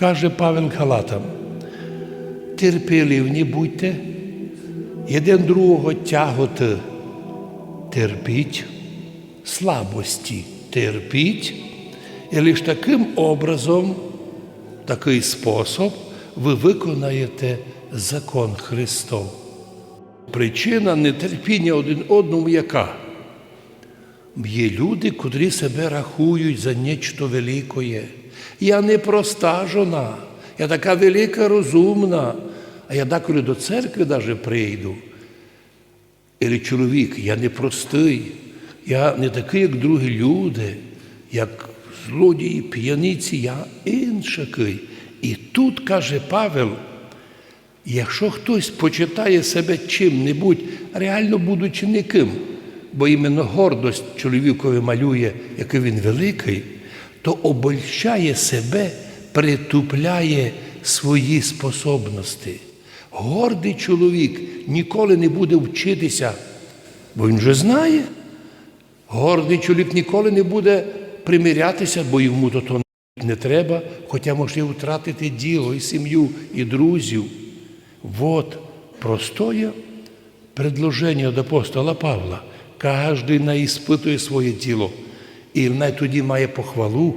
Каже Павел Галатам, терпеливні будьте, один другого тяготи терпіть, слабості терпіть, і лише таким образом, такий спосіб ви виконаєте закон Христов. Причина нетерпіння один одному яка? Є люди, котрі себе рахують за нечто великое. Я не проста жона, я така велика розумна, а я деколи до церкви даже прийду. Или чоловік, я не простий, я не такий, як другі люди, як злодії, п'яниці, я іншакий. І тут каже Павел, якщо хтось почитає себе чим-небудь, реально будучи ніким, бо іменно гордость чоловікові малює, який він великий, то обольщає себе, притупляє свої способності. Гордий чоловік ніколи не буде вчитися, бо він вже знає. Гордий чоловік ніколи не буде примирятися, бо йому до того не треба, хоча може втратити діло, і сім'ю, і друзів. Вот простое предложення від апостола Павла. Кожен наіспитує своє тіло і най тоді має похвалу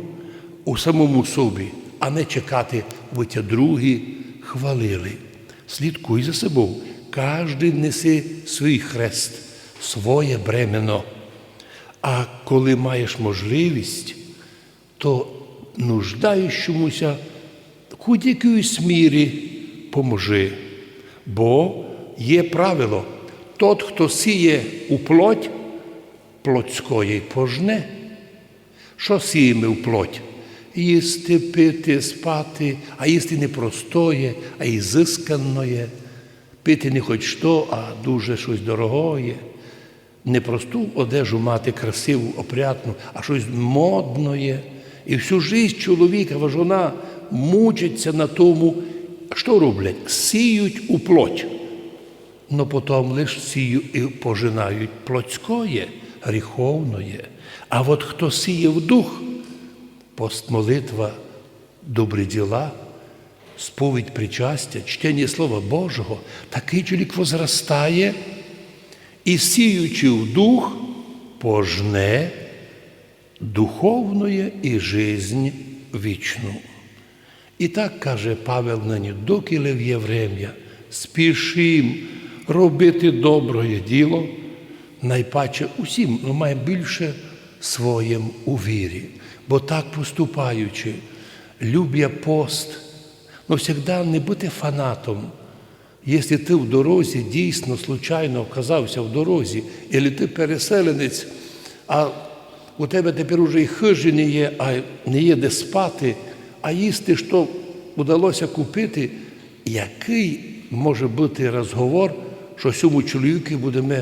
у самому собі, а не чекати, витя другі хвалили. Слідкуй за собою. Кожен несе свій хрест, своє бремено. А коли маєш можливість, то нуждаючомуся хоч якоїсь мірі поможи. Бо є правило, тот, хто сіє у плоть, плотської пожне. Що сіємо в плоть? Їсти, пити, спати, а їсти не простоє, а й зисканоє. Пити не хоч що, а дуже щось дорогое. Не просту одежу мати красиву, опрятну, а щось модне. І всю життя чоловіка, вона мучиться на тому, що роблять? Сіють у плоть. Но потім лише сію і пожинають плотськое, гріховное. А от хто сіє в дух, пост молитва, добрі діла, сповідь причастя, чтення Слова Божого, такий чоловік возростає і сіючи в дух, пожне духовної і жизнь вічну. І так каже Павел нині, доки є врем'я, спішим робити добре діло, найпаче усім, ну має більше своїм у вірі. Бо так поступаючи, люб'я пост, ну завжди не бути фанатом. Якщо ти в дорозі дійсно случайно оказався в дорозі, або ти переселенець, а у тебе тепер уже і хижі не є, а не є де спати, а їсти, що вдалося купити, який може бути розговор, що цьому чоловіку будемо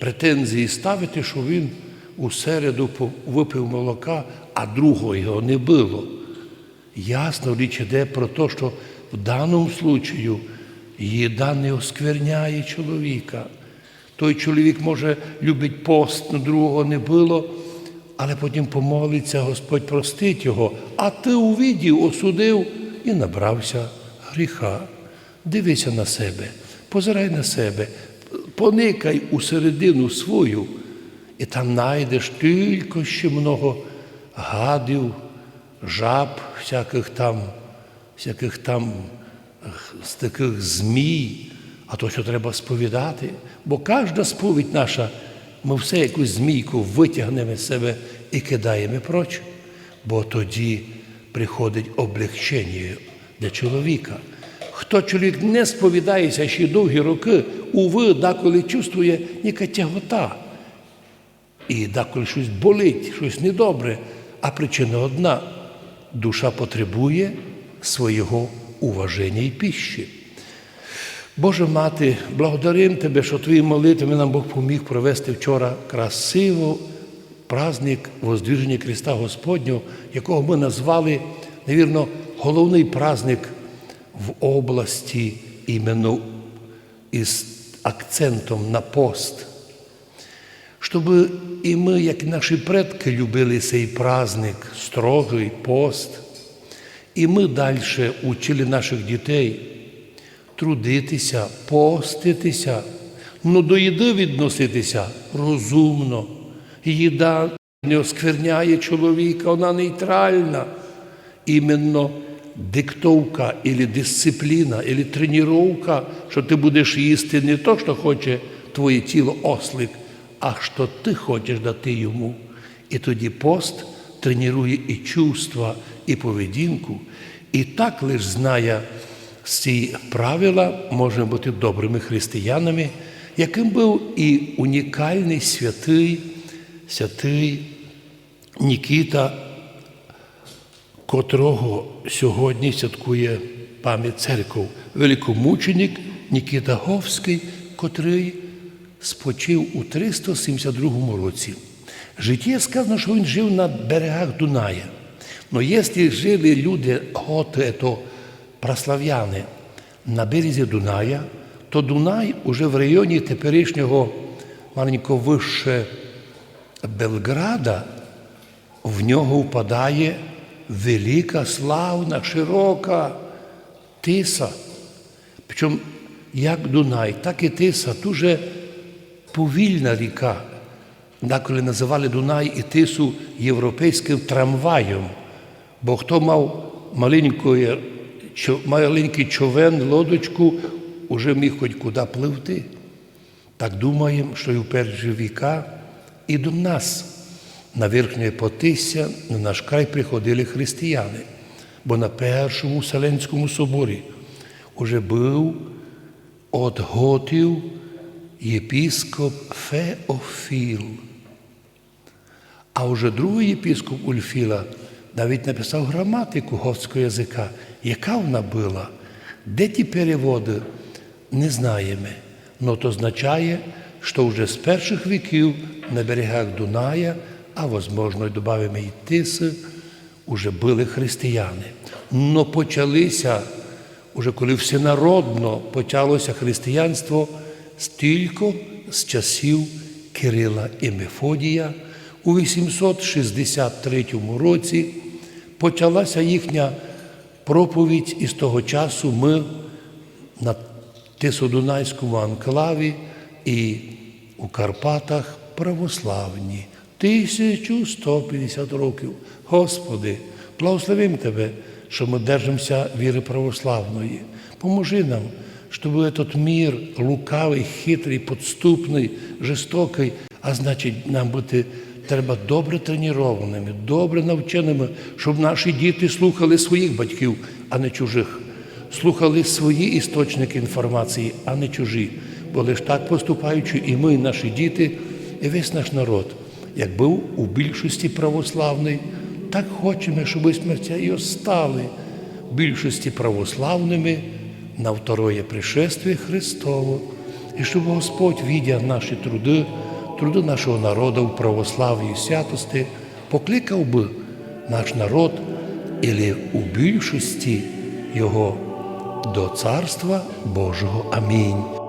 претензії ставити, що він у середу випив молока, а другого його не було. Ясно річ іде про те, що в даному случаю їда не оскверняє чоловіка. Той чоловік може любить пост, другого не було, але потім помолиться, Господь простить його, а ти увидів, осудив і набрався гріха. Дивися на себе, позирай на себе, поникай у середину свою, і там знайдеш тільки ще много гадів, жаб, всяких там, всяких там з таких змій, а то, що треба сповідати, бо кожна сповідь наша, ми все якусь змійку витягнемо з себе і кидаємо проч, бо тоді приходить облегчення для чоловіка. Хто чоловік не сповідається ще довгі роки, уви, деколи чувствує яка тягота. І деколи щось болить, щось недобре, а причина одна душа потребує свого уваження і пищі. Боже мати, благодарим Тебе, що Твої молитви нам Бог поміг провести вчора красиво праздник Воздвіження Христа Господнього, якого ми назвали, навірно, головний праздник в області іменно із акцентом на пост. Щоб і ми, як наші предки, любили цей праздник, строгий пост. І ми далі учили наших дітей трудитися, поститися, ну до їди відноситися розумно. Їда не оскверняє чоловіка, вона нейтральна. Іменно диктовка, або дисципліна, або тренування, що ти будеш їсти не то, що хоче твоє тіло ослик, а що ти хочеш дати йому. І тоді пост тренує і чувства, і поведінку. І так лише знає ці правила, можемо бути добрими християнами, яким був і унікальний святий, святий Нікіта котрого сьогодні святкує пам'ять церков, великомученик Нікіта Говський, котрий спочив у 372 році. Життя сказано, що він жив на берегах Дуная. Но якщо жили люди, готи, то прослав'яни, на березі Дуная, то Дунай уже в районі теперішнього маленько вище Белграда, в нього впадає велика, славна, широка тиса. Причому як Дунай, так і тиса дуже повільна ріка. Деколи називали Дунай і тису європейським трамваєм, бо хто мав маленький човен, лодочку, уже міг хоч куди пливти. Так думаємо, що і в перші віка і до нас на верхнє Потисся на наш край приходили християни, бо на Першому Вселенському соборі уже був от єпіскоп Феофіл. А вже другий єпіскоп Ульфіла навіть написав граматику готського язика. Яка вона була? Де ті переводи? Не знаємо. Но то означає, що вже з перших віків на берегах Дуная, а возможно, й додаємо і Тиси, вже були християни. Но почалися, уже коли всенародно почалося християнство, стільки з часів Кирила і Мефодія. У 863 році почалася їхня проповідь, і з того часу ми на Тисодунайському анклаві і у Карпатах православні. 1150 років. Господи, благословим Тебе, що ми держимося віри православної. Поможи нам, щоб этот мир лукавий, хитрий, подступний, жорстокий, а значить, нам бути треба добре тренованими, добре навченими, щоб наші діти слухали своїх батьків, а не чужих. Слухали свої істочники інформації, а не чужі. Бо лише так поступаючи, і ми, наші діти, і весь наш народ, як був у більшості православний, так хочемо, щоб смертя і стали в більшості православними на второе пришествие Христово, і щоб Господь, видя наші труди, труди нашого народу в православі і святості, покликав би наш народ, і у більшості його до Царства Божого. Амінь.